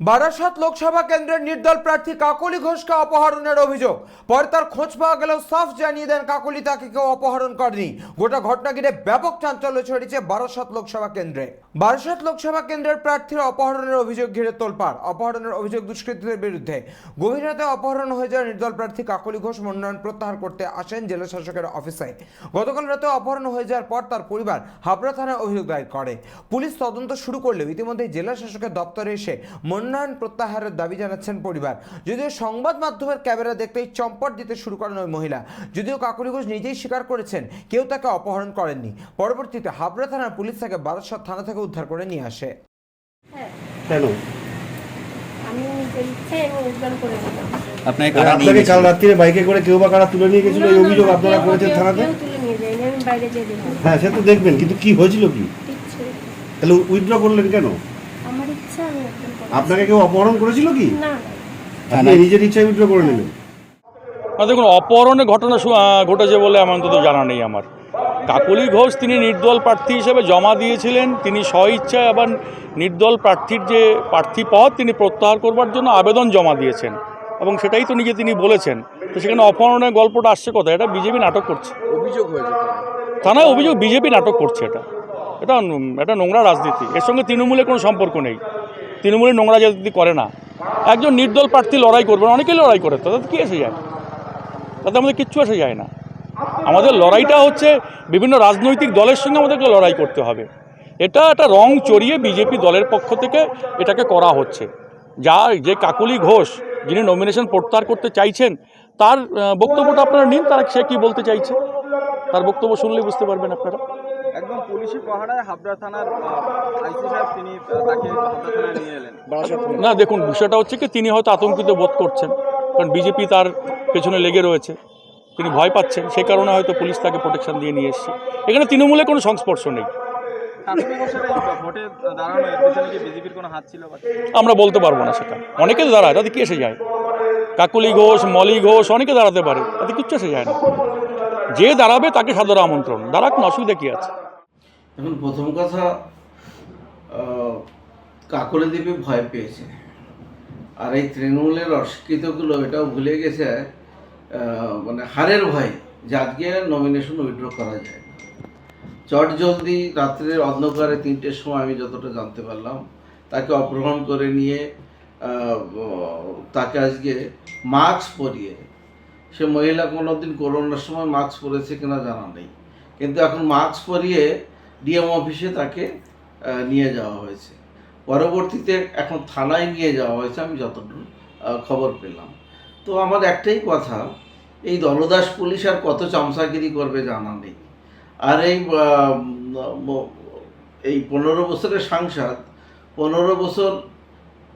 বারাসাত লোকসভা কেন্দ্রের নির্দল প্রার্থী কাকলি ঘোষকে অপহরণের অভিযোগ। পরে তার খোঁজ পাওয়া গেলেও সাফ জানিয়ে দেন কাকলি তাকে কেউ অপহরণ করেনি। গোটা ঘটনা ঘিরে ব্যাপক চাঞ্চল্য ছড়িয়েছে বারাসাত লোকসভা কেন্দ্রে। বারাসাত লোকসভা কেন্দ্রের প্রার্থীর অপহরণের অভিযোগ ঘিরে তোলপাড়, অপহরণের অভিযোগ দুষ্কৃতীদের বিরুদ্ধে। গভীর রাতে অপহরণ হয়ে যাওয়া নির্দল প্রার্থী কাকলি ঘোষ মনোনয়ন প্রত্যাহার করতে আসেন জেলা শাসকের অফিসে। গতকাল রাতে অপহরণ হয়ে যাওয়ার পর তার পরিবার হাবড়া থানায় অভিযোগ দায়ের করে। পুলিশ তদন্ত শুরু করলেও ইতিমধ্যে জেলা শাসকের দপ্তরে এসে মনোনয়ন প্রত্যাহারের দাবি জানাচ্ছেন পরিবার। যদিও সংবাদ মাধ্যমের ক্যামেরা দেখতেই চম্পট দিতে শুরু করেন ওই মহিলা। যদিও কাকুলি ঘোষ নিজেই স্বীকার করেছেন কেউ তাকে অপহরণ করেননি। পরবর্তীতে হাবড়া থানার পুলিশ তাকে বারাসত থানা থেকে উদ্ধার করে নিয়ে আসে। হ্যাঁ। কেন? আমি নিজের ইচ্ছে এবং উদ্ধার করে নিলাম। আপনাকে কারা নিয়ে আপনাকে কাল রাত্রিরে বাইকে করে কেউ বা কারা তুলে নিয়ে গেছিল এই অভিযোগ আপনারা করেছেন থানাতে? কেউ তুলে নিয়ে যায়নি আমি বাইরে যেয়ে দেখলাম। হ্যাঁ সে তো দেখবেন কিন্তু কি হয়েছিল কি? তাহলে উইথড্র করলেন কেন? আমার আমি উদ্ধার করে আপনাকে কেউ অপহরণ করেছিল কি? না। আপনি নিজের ইচ্ছায় উইথড্র করে নিলেন। না দেখুন অপহরণের ঘটনা ঘটেছে বলে আমার অন্তত জানা নেই আমার। কাকলি ঘোষ তিনি নির্দল প্রার্থী হিসেবে জমা দিয়েছিলেন। তিনি স্বইচ্ছায় আবার নির্দল প্রার্থীর যে প্রার্থী পদ তিনি প্রত্যাহার করবার জন্য আবেদন জমা দিয়েছেন। এবং সেটাই তো নিজে তিনি বলেছেন। তো সেখানে অপহরণের গল্পটা আসছে কোথায়? এটা বিজেপি নাটক করছে। অভিযোগ হয়েছে। থানায় অভিযোগ বিজেপি নাটক করছে এটা। এটা এটা নোংরা রাজনীতি। এর সঙ্গে তৃণমূলের কোনো সম্পর্ক নেই। তৃণমূলের নোংরা রাজনীতি করে না। একজন নির্দল প্রার্থী লড়াই করবেন অনেকেই লড়াই করে তাদের কী এসে যায়? তাতে আমাদের কিচ্ছু এসে যায় না। আমাদের লড়াইটা হচ্ছে বিভিন্ন রাজনৈতিক দলের সঙ্গে আমাদেরকে লড়াই করতে হবে। এটা একটা রং চড়িয়ে বিজেপি দলের পক্ষ থেকে এটাকে করা হচ্ছে। যা, যে কাকুলি ঘোষ, যিনি নমিনেশন প্রত্যাহার করতে চাইছেন, তার বক্তব্যটা আপনারা নিন, তারা সে কী বলতে চাইছে? তার বক্তব্য শুনলে বুঝতে পারবেন আপনারা। পুলিশি পাহারায় হাবড়া থানার আইসি সাহেব তিনি তাকে থানায় নিয়ে এলেন। না দেখুন বিষয়টা হচ্ছে কি তিনি হয়তো আতঙ্কিত বোধ করছেন কারণ বিজেপি তার পেছনে লেগে রয়েছে তিনি ভয় পাচ্ছেন সেই কারণে হয়তো পুলিশ তাকে প্রোটেকশন দিয়ে নিয়ে এসছে। এখানে তৃণমূলের কোনো সংস্পর্শ নেই। আমরা বলতে পারব না সেটা। অনেকে দাঁড়ায় তাতে কি এসে যায়? কাকুলি ঘোষ মলি ঘোষ অনেকে দাঁড়াতে পারে তাতে কিচ্ছু এসে যায় না। যে দাঁড়াবে তাকে সাদর আমন্ত্রণ দাঁড়াক না অসুবিধা কী আছে? এখন প্রথম কথা কাকরে দ্বীপে ভয় পেয়েছে। আর এই তৃণমূলের অস্বীকৃতগুলো এটাও ভুলে গেছে মানে হারের ভয় যে আজকে নমিনেশন উইথড্র করা যায়। চট জলদি রাত্রের অন্ধকারে তিনটের সময় আমি যতটা জানতে পারলাম, তাকে অপহরণ করে নিয়ে তাকে আজকে মাস্ক পরিয়ে, সে মহিলা কোনোদিন করোনার সময় মাস্ক পরেছে কিনা জানা নেই। কিন্তু এখন মাস্ক পরিয়ে ডিএম অফিসে তাকে নিয়ে যাওয়া হয়েছে। পরবর্তীতে এখন থানায় নিয়ে যাওয়া হয়েছে, আমি যতটুকু খবর পেলাম। তো আমার একটাই কথা, এই দলদাস পুলিশ আর কত চামচাগিরি করবে জানা নেই। আর এই এই পনেরো বছরের সাংসদ, পনেরো বছর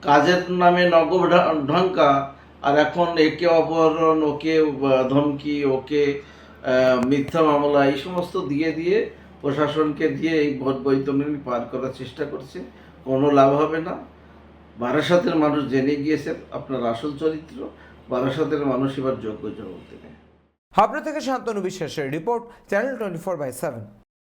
কাজের নামে নগদ ঢঙ্কা, আর এখন একে অপহরণ, ওকে ধমকি, ওকে মিথ্যা মামলা, এই সমস্ত দিয়ে দিয়ে প্রশাসনকে দিয়ে এই ভোট বৈতরণী পার করার চেষ্টা করছে। কোনো লাভ হবে না। বারাসাতের মানুষ জেনে গিয়েছেন আপনার আসল চরিত্র। বারাসাতের মানুষ এবার যোগ্য জবাব দেবে হাবড়া থেকে শান্তনু বিশ্বাসের report, channel twenty four by seven.